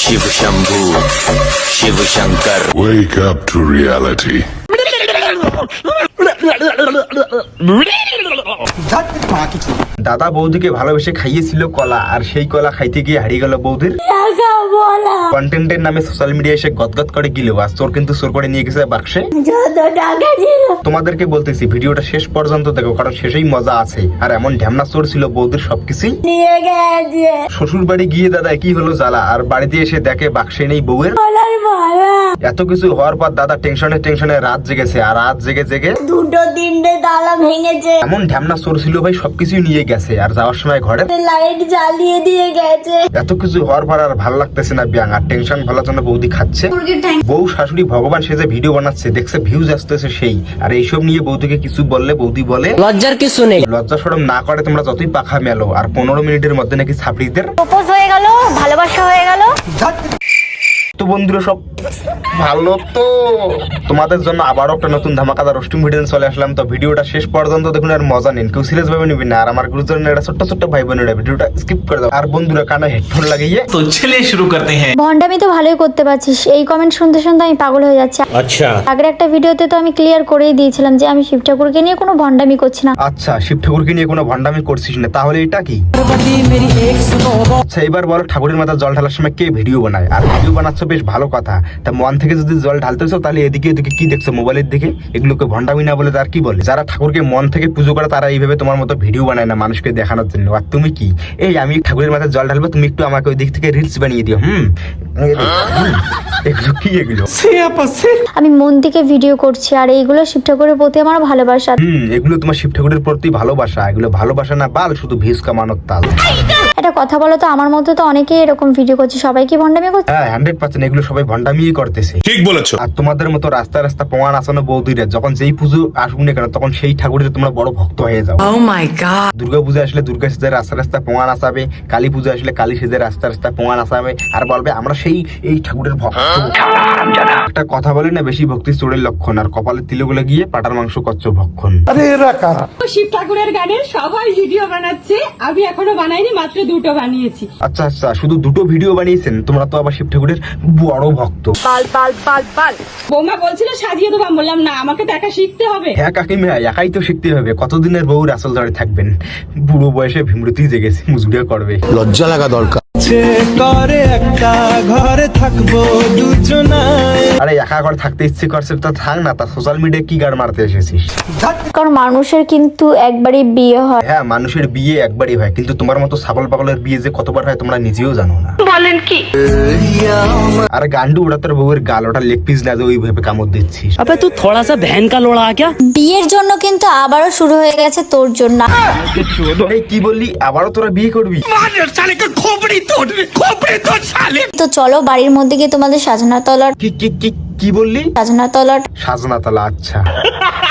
Shiv Shambhu Shiv Shankar Wake up to reality. দাদা বৌদিকে ভালোবেসে খাইয়েছিল কলা, আর সেই কলা খাইতে গিয়ে হারিয়ে গেল বৌদির। কন্টেন্টের নামে সোশ্যাল মিডিয়া এসে গদগদ করে গিল আর চোর কিন্তু চোর করে নিয়ে গেছে বাক্সে। তোমাদেরকে বলতেছি, ভিডিওটা শেষ পর্যন্ত দেখো, কারণ শেষেই মজা আছে। আর এমন ঢ্যামনা চোর ছিল বৌদির সবকিছুই। শ্বশুর বাড়ি গিয়ে দাদা কি হলো জ্বালা, আর বাড়িতে এসে দেখে বাক্সে নেই বউয়ের। এত কিছু হওয়ার পর দাদা টেনশনে টেনশনে রাত জেগেছে, আর রাত জেগে জেগে দুটো তিনটে তালা ভেঙেছে। এমন ঢ্যামনা চোর ছিল ভাই সবকিছুই নিয়ে গেছে আর যাওয়ার সময় ঘরে লাইট জ্বালিয়ে দিয়ে গেছে। এত কিছু হওয়ার পর আর ভালো লাগতেছে না বিয়াং আর টেনশন ভালো জন্য বৌদি খাচ্ছে। বউ শাশুড়ি ভগবান সেজে ভিডিও বানাচ্ছে দেখছে ভিউজ আসতেছে সেই। আর এইসব নিয়ে বৌদিকে কিছু বললে বৌদি বলে লজ্জার কিছু নেই। লজ্জা সরম না করে তোমরা যতই পাখা মেলো আর পনেরো মিনিটের মধ্যে নাকি ছাপড়িদের প্রপোজ হয়ে গেল ভালোবাসা হয়ে গেল। তো বন্ধুরা সব ভালো তো। তোমাদের জন্য আবারও একটা নতুন ধামাকাদার রোস্টিং ভিডিও চলে আসলাম। তো ভিডিওটা শেষ পর্যন্ত দেখুন আর মজা নিন। কেউ সিরিয়াস ভাবে নিবেন না। আর আমার গুরুজনের এটা ছোট্ট ছোট্ট ভাই বোনেরা ভিডিওটা স্কিপ করে দাও। আর বন্ধুরা কানে হেডফোন লাগিয়ে তো চলে শুরু করতে হ্যাঁ। ভন্ডামি তো ভালোই করতে পারছিস। এই কমেন্ট শুনতে শুনতে আমি পাগল হয়ে যাচ্ছি। আচ্ছা। আগের একটা ভিডিওতে তো আমি ক্লিয়ার করেই দিয়েছিলাম যে আমি শিব ঠাকুরকে নিয়ে কোনো ভন্ডামি করছি না। আচ্ছা শিব ঠাকুরকে নিয়ে কোনো ভন্ডামি করছিস না। তাহলে এটা কি? আচ্ছা, সেইবার বলো ঠাকুরের মাথা জল ঢালার সময় কে ভিডিও বানায়? আর ভিডিও বানাচ্ছ বেশ ভালো কথা। তা মন থেকে যদি জল ঢালতেছো তাহলে এদিকে এদিকে কি দেখছ? মোবাইলের দিকে? এগুলোকে ভণ্ডামি না বলে তার কি বলে? যারা ঠাকুরকে মন থেকে পুজো করে তারা এইভাবে তোমার মতো ভিডিও বানায় না মানুষকে দেখানোর জন্য। আর তুমি কি? এই আমি ঠাকুরের মাথায় জল ঢালবো তুমি একটু আমাকে ওই দিক থেকে রিলস বানিয়ে দিও হুম। এগুলো কি এগুলো? আমি মন থেকে ভিডিও করছি আর এইগুলো শিব ঠাকুরের প্রতি আমার ভালোবাসা। হুম এগুলো তোমার শিব ঠাকুরের প্রতি ভালোবাসা। এগুলো ভালোবাসা না বাল শুধু ভিউজ কামানোর তাল। এটা কথা বলো তো আমার মতো তো অনেকেই এরকম ভিডিও করছে সবাই কি ভন্ডামি করছে? হ্যাঁ হান্ড্রেড পার্সেন্ট এগুলো সবাই ভণ্ডামিই করতেছে। ঠিক বলেছ। আর তোমাদের মতো রাস্তা রাস্তা প্রমাণ আসানো বৌদিরা যখন যেই পুজো আসুক না কেন তখন সেই ঠাকুরের তোমরা বড় ভক্ত হয়ে যাও। ও মাই গড দুর্গা পুজো আসলে দুর্গা সেজে রাস্তা রাস্তা প্রমাণ আসাবে কালী পুজো আসলে কালী সেজে রাস্তা রাস্তা প্রমাণ আসাবে আর বলবে আমরা সেই এই ঠাকুরের ভক্ত। একটা কথা বলে না বেশি ভক্তি চোরের লক্ষণ আর কপালে তিলগুলো গিয়ে পাটার মাংস কচ্চ ভক্ষণ। আরে এরা কারা? শিব ঠাকুরের গানের সবাই ভিডিও বানাচ্ছে আমি এখনও বানাইনি মাত্র দুটো বানিয়েছি। আচ্ছা আচ্ছা শুধু দুটো ভিডিও বানিয়েছেন? তোমরা তো আবার শিব ঠাকুরের বড় ভক্ত। পাল পাল পাল পাল। বৌমা বলছিল সাজিয়ে দেবো আমি বললাম না আমাকে তো একা শিখতে হবে। হ্যাঁ কাকিমা একাই তো শিখতে হবে। কতদিনের বউর আসল ধরে থাকবেন? বুড়ো বয়সে ভীমরতি জেগেছে মুজুরিয়া করবে। লজ্জা লাগা দরকার। আরে একা ঘরে থাকতে ইচ্ছে করছে তো থাক না তা সোশ্যাল মিডিয়া কি গান মারতে এসেছিস? কারণ মানুষের কিন্তু একবারই বিয়ে হয়। হ্যাঁ মানুষের বিয়ে একবারই হয় কিন্তু তোমার মতো ছাগল পাগলের বিয়ে যে কতবার হয় তোমরা নিজেও জানো না। বলেন কি? আর গান্ডু ওটা তোর বউয়ের গাল ওটা লেগ পিস না ওইভাবে কামড় দিচ্ছিস। আবে তুই থোড়া সা ভ্যান কা লোড়া আ বিয়ের জন্য কিন্তু আবারও শুরু হয়ে গেছে তোর জন্য। এই কি বললি? আবারও তোরা বিয়ে করবি? মানে শালিকা খোপড়ি তো চলো বাড়ির মধ্যে গিয়ে তোমাদের সাজানো তলার কি বললি? সাজানা তলার সাজনা তলা আচ্ছা।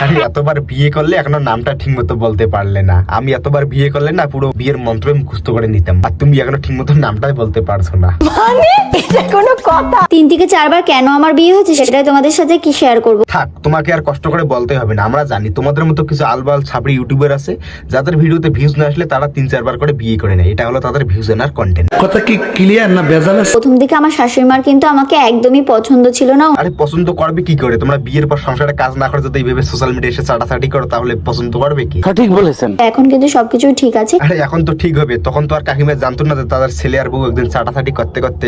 আরে এতবার বিয়ে করলে এখনও নামটা ঠিক মতো বলতে পারলে না। আমি এতবার বিয়ে করলে না পুরো বিয়ের মন্ত্র মুখস্থ করে নিতাম। আর তুমি এখনও ঠিক মতো নামটাই বলতে পারছ না। মানে? এটা কোনো কথা। তিন থেকে চারবার কেন আমার বিয়ে হয়েছে সেটাই তোমাদের সাথে কি শেয়ার করব? থাক তোমাকে আর কষ্ট করে বলতে হবে না। আমরা জানি তোমাদের মতো কিছু আলবাল ছাপড়ি ইউটিউবার আছে যাদের ভিডিওতে ভিউজ না আসলে তারা তিন চারবার করে বিয়ে করে নেয়। এটা হলো তাদের ভিউজ এনার কন্টেন্ট কথা কি ক্লিয়ার না বেজাল প্রথম দিকে আমার শাশুড়ি মার কিন্তু আমাকে একদমই পছন্দ ছিল না। আরে পছন্দ করবে কি করে? তোমরা বিয়ের পর সংসারে কাজ না করে যদি এইভাবে সোশ্যাল মিডিয়া এসে চাটাচাটি করো তাহলে পছন্দ করবে কি? এখন কিন্তু সবকিছুই ঠিক আছে। আরে এখন তো ঠিক হবে। তখন তো আর কাকিমা জানতো না যে তাদের ছেলে আর বউ একদিন চাটাচাটি করতে করতে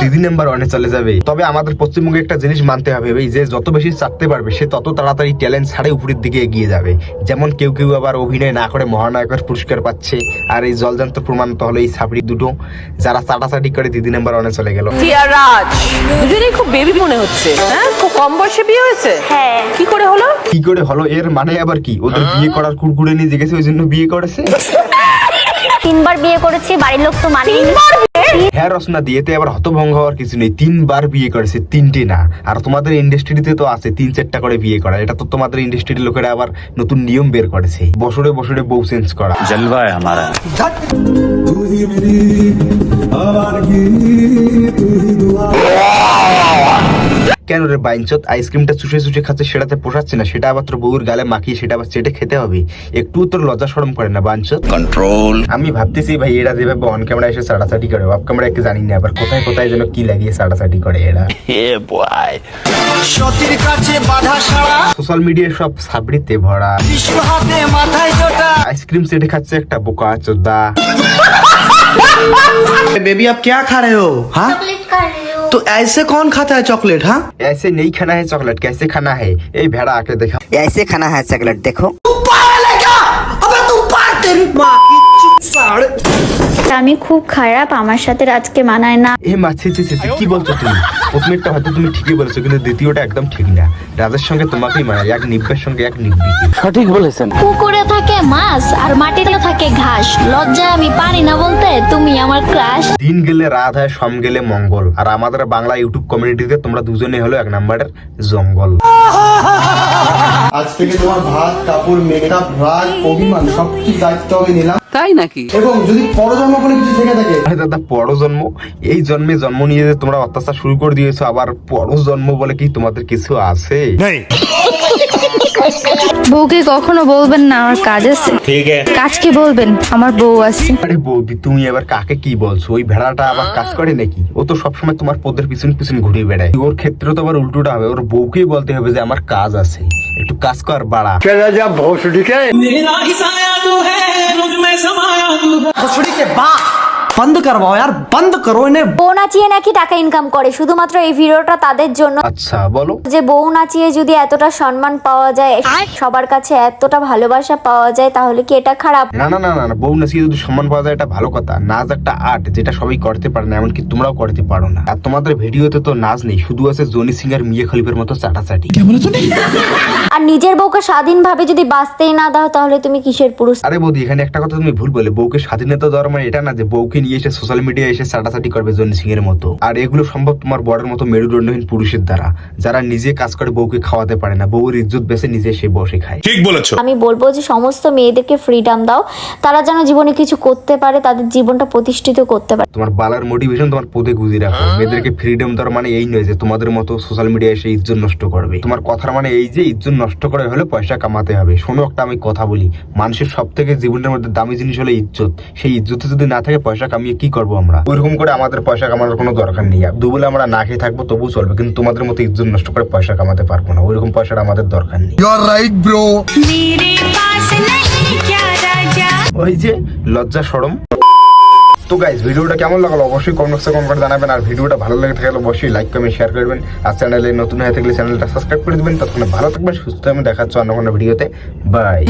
দিদি নাম্বার অনে চলে যাবে। তবে আমাদের পশ্চিমবঙ্গে একটা জিনিস মানতে হবে এই যে যত বেশি চাটতে পারবে সে তত তাড়াতাড়ি ট্যালেন্ট ছাড়ে উপরের দিকে এগিয়ে যাবে। যেমন কেউ কেউ আবার অভিনয় না করে মহানায়কের পুরস্কার পাচ্ছে আর এই জলজান্ত প্রমাণ তো হলো এই সাবরি দুটো যারা চাটাচাটি করে দিদি নাম্বার অনে চলে গেল। খুব বেবি মনে হচ্ছে। হ্যাঁ, কম বয়সে বিয়ে হয়েছে? কি করে হলো? কি করে হলো? এর মানে আবার কি? ওদের হ্যাঁ। বিয়ে করার নিয়ে জেগেছে তিনবার বিয়ে হ্যাঁ, হতভঙ্গ হওয়ার কিছু নেই। তিনবার বিয়ে করেছে তিনটে না। আর তোমাদের ইন্ডাস্ট্রিতে তো আছে তিন চারটা করে বিয়ে করা। এটা তো তোমাদের ইন্ডাস্ট্রির লোকেরা আবার নতুন নিয়ম বের করেছে। বছরে বছরে বউ চেঞ্জ করা। আমার। কেন রে বাইনচত আইসক্রিমটা চুষে চুষে খাচ্ছে সেটাতে পোষাচ্ছে না সেটা আবার তোর বউর গালে মাখিয়ে সেটা আবার চেটে খেতে হবে। একটু তোর লজ্জা সরম করে না বাঞ্চত কন্ট্রোল আমি ভাবতেছি ভাই এরা যেভাবে অন ক্যামেরা এসে সাড়াসাটি করে অফ ক্যামেরা একে জানি না আবার কোথায় কোথায় যেন কি লাগিয়ে সাড়াসাটি করে এরা। সতীর কাছে বাধা সারা। সোশ্যাল মিডিয়ায় সব সাবড়িতে ভরা। হাতে মাথায় আইসক্রিম সেটে খাচ্ছে একটা বোকা চোদ্দা बेबी आप क्या खा रहे हो? हाँ? तो ऐसे कौन खाता है चॉकलेट हाँ? ऐसे नहीं खाना है चॉकलेट कैसे खाना है? ये भेड़ा आके देखा। ऐसे खाना है चॉकलेट देखो। तू पागल है क्या? अबे तू पागल तेरी माँ আমি খুব খারাপ আমার সাথে আজকে মানায় না। এ মা ছি ছি ছি ছি, কি বলছো তুমি? প্রথমেরটা হয়তো তুমি ঠিকই বলেছ কিন্তু দ্বিতীয়টা একদম ঠিক না। রাজের সঙ্গে তোমাকেই মানায় এক নিব্বের সঙ্গে এক নিব্বিকে। পুকুরে থাকে মাছ আর মাটিতে থাকে ঘাস। লজ্জায় আমি পারি না বলতে তুমি আমার ক্রাশ দিন গেলে রাত হয় সম গেলে মঙ্গল। আর আমাদের বাংলা ইউটিউব কমিউনিটিতে তোমরা দুজনে হলো এক নাম্বারের জঙ্গল। আজ থেকে তোমার ভাত কাপড় মেকআপ রাগ অভিমান সবকিছু দায়িত্ব আমি নিলাম। তাই নাকি? এবং যদি পরজন্ম বলে কিছু থেকে থাকে? আরে দাদা পরজন্ম? এই জন্মে জন্ম নিয়ে যে তোমরা অত্যাচার শুরু করে দিয়েছ আবার পরজন্ম বলে কি তোমাদের কিছু আছে? বউকে কখনো বলবেন না আমার কাজ আছে। ঠিক আছে। কাজকে বলবেন আমার বউ আছে। আরে বৌদি তুমি এবার কাকে কি বলছো? ওই ভেড়াটা আবার কাজ করে নাকি? ও তো সবসময় তোমার পদের পিছন পিছন ঘুরে বেড়ায়। ওর ক্ষেত্রে তো আবার উল্টোটা হবে। ওর বউকেই বলতে হবে যে আমার কাজ আছে। একটু কাজ কর বাড়া। কেন যা ভৌসুডিকে? মেরা তু রুজ মে সমায়া তু ভৌসুডিকে বাপ বন্ধ করব আর বন্ধ করো এনে বউ নাচিয়ে নাকি টাকা ইনকাম করে? শুধুমাত্র এই ভিডিওটা তাদের জন্য। আচ্ছা বলো। যে বউ নাচিয়ে যদি এতটা সম্মান পাওয়া যায় সবার কাছে এতটা ভালোবাসা পাওয়া যায় তাহলে কি এটা খারাপ? না না না না বউ নাচিয়ে যদি সম্মান পাওয়া যায় এটা ভালো কথা। নাচ একটা আর্ট যেটা সবাই করতে পারে না এমনকি তোমরাও করতে পারো না। আর তোমাদের ভিডিওতে তো নাচ নেই শুধু আছে জনি সিং আর মিয়া খলিফের মতো চাটাচাটি। আর নিজের বউকে স্বাধীনভাবে যদি বাঁচতেই না দাও তাহলে তুমি কিসের পুরুষ? আরে বৌদি এখানে একটা কথা তুমি ভুল বলে বউকে স্বাধীনতা দেওয়ার মানে এটা না যে বউকে নিয়ে এসে সোশ্যাল মিডিয়ায় এসে চাটাচাটি করবে জনি সিং এর মতো। আর এগুলো সম্ভব তোমার বড়ের মতো মেরুদণ্ডহীন পুরুষের দ্বারা যারা নিজে কাজ করে বউকে খাওয়াতে পারে না বউর ইজ্জত বেছে নিজে সে বসে খায়। ঠিক বলেছ। আমি বলব যে সমস্ত মেয়েদেরকে ফ্রিডম দাও তারা যেন জীবনে কিছু করতে পারে তাদের জীবনটা প্রতিষ্ঠিত করতে পারে। তোমার বালার মোটিভেশন তোমার পদে গুজি রাখো। মেয়েদেরকে ফ্রিডম দেওয়ার মানে এই নয় যে তোমাদের মতো সোশ্যাল মিডিয়ায় এসে ইজ্জত নষ্ট করবে। তোমার কথার মানে এই যে ইজ্জত নষ্ট করে হলে পয়সা কামাতে হবে। শোনো একটা আমি কথা বলি। মানুষের সব থেকে জীবনের মধ্যে দামি জিনিস হলো ইজ্জত। সেই ইজ্জতে যদি না থাকে পয়সা কামিয়ে কি করব আমরা? ওইরকম করে আমাদের পয়সা কামানোর কোনো দরকার নেই। দুবলে আমরা না খেয়ে থাকব তবু চলবে কিন্তু তোমাদের মতো ইজ্জত নষ্ট করে পয়সা কামাতে পারব না। ওইরকম পয়সাটা আমাদের দরকার নেই। রাইট ব্রো ওই যে লজ্জা সরম তো গাইজ ভিডিওটা কেমন লাগল? অবশ্যই কমেন্ট কমেন্ট করে জানাবেন। আর ভিডিওটা ভালো লেগে থাকলে অবশ্যই লাইক কমেন্ট শেয়ার করবেন। আর চ্যানেলে নতুন হয়ে থাকলে চ্যানেলটা সাবস্ক্রাইব করে দেবেন। ততক্ষণ ভালো থাকবেন সুস্থ থাকবেন। দেখা হচ্ছে অন্য কোনো ভিডিওতে বাই